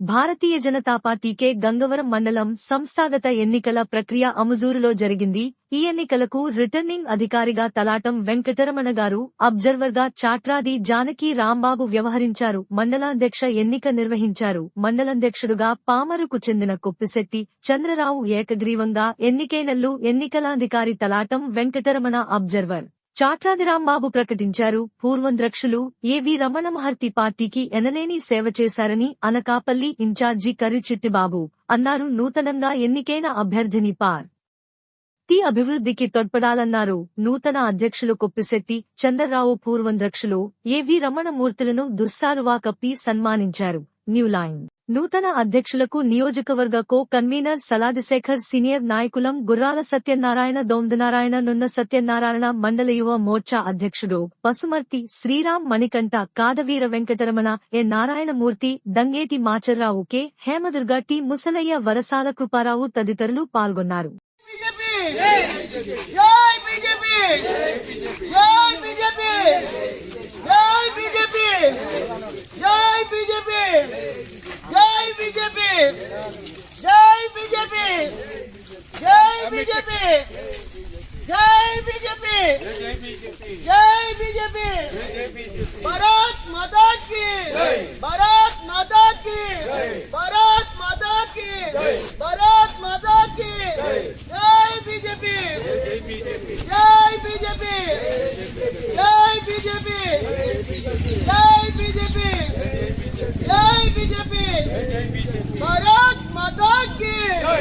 భారతీయ జనతా పార్టీకే గంగవరం మండలం సంస్థాగత ఎన్నికల ప్రక్రియ అముజూరులో జరిగింది. ఈ ఎన్నికలకు రిటర్నింగ్ అధికారిగా తలాటం వెంకటరమణ గారు అబ్జర్వర్గా చాట్రాది జానకి రాంబాబు వ్యవహరించారు. మండలాధ్యక్ష ఎన్నిక నిర్వహించారు. మండలాధ్యక్షుడుగా పామరుకు చెందిన కొప్పిశెట్టి చంద్రరావు ఏకగ్రీవంగా ఎన్నికైనల్లు ఎన్నికలాధికారి తలాటం వెంకటరమణ అబ్జర్వర్. చాట్రాదిరాంబాబు ప్రకటించారు. పూర్వంద్రక్షులు ఏవి రమణ మహర్తి పార్టీకి ఎనలేని సేవ చేశారని అనకాపల్లి ఇన్ఛార్జి కరిచిట్టిబాబు అన్నారు. నూతనంగా ఎన్నికైన అభ్యర్థిని పార్. టీ అభివృద్ధికి తోడ్పడాలన్నారు. నూతన అధ్యక్షులు కొప్పిశెట్టి చంద్రరావు పూర్వంద్రక్షులు ఏవి రమణమూర్తులను దుస్సారువా కప్పి సన్మానించారు. New line. నూతన అధ్యక్షులకు నియోజకవర్గ కో కన్వీనర్ సలాదిశేఖర్ సీనియర్ నాయకులం గుర్రాల సత్యనారాయణ దోందనారాయణ నున్న సత్యనారాయణ మండల యువ మోర్చా అధ్యక్షుడు Pasumarthi Sriram Manikanta Kadaveera Venkataramana A. Narayanamurthy Dangeti Macharrao K. Hemadurga T. Musalaiah Varasala Kruparao తదితరులు పాల్గొన్నారు. जय बीजेपी। जय बीजेपी। जय बीजेपी। भारत माता की। भारत माता की। भारत माता की। भारत माता की। जय बीजेपी। जय बीजेपी। जय बीजेपी। जय बीजेपी। जय बीजेपी। भारत माता की।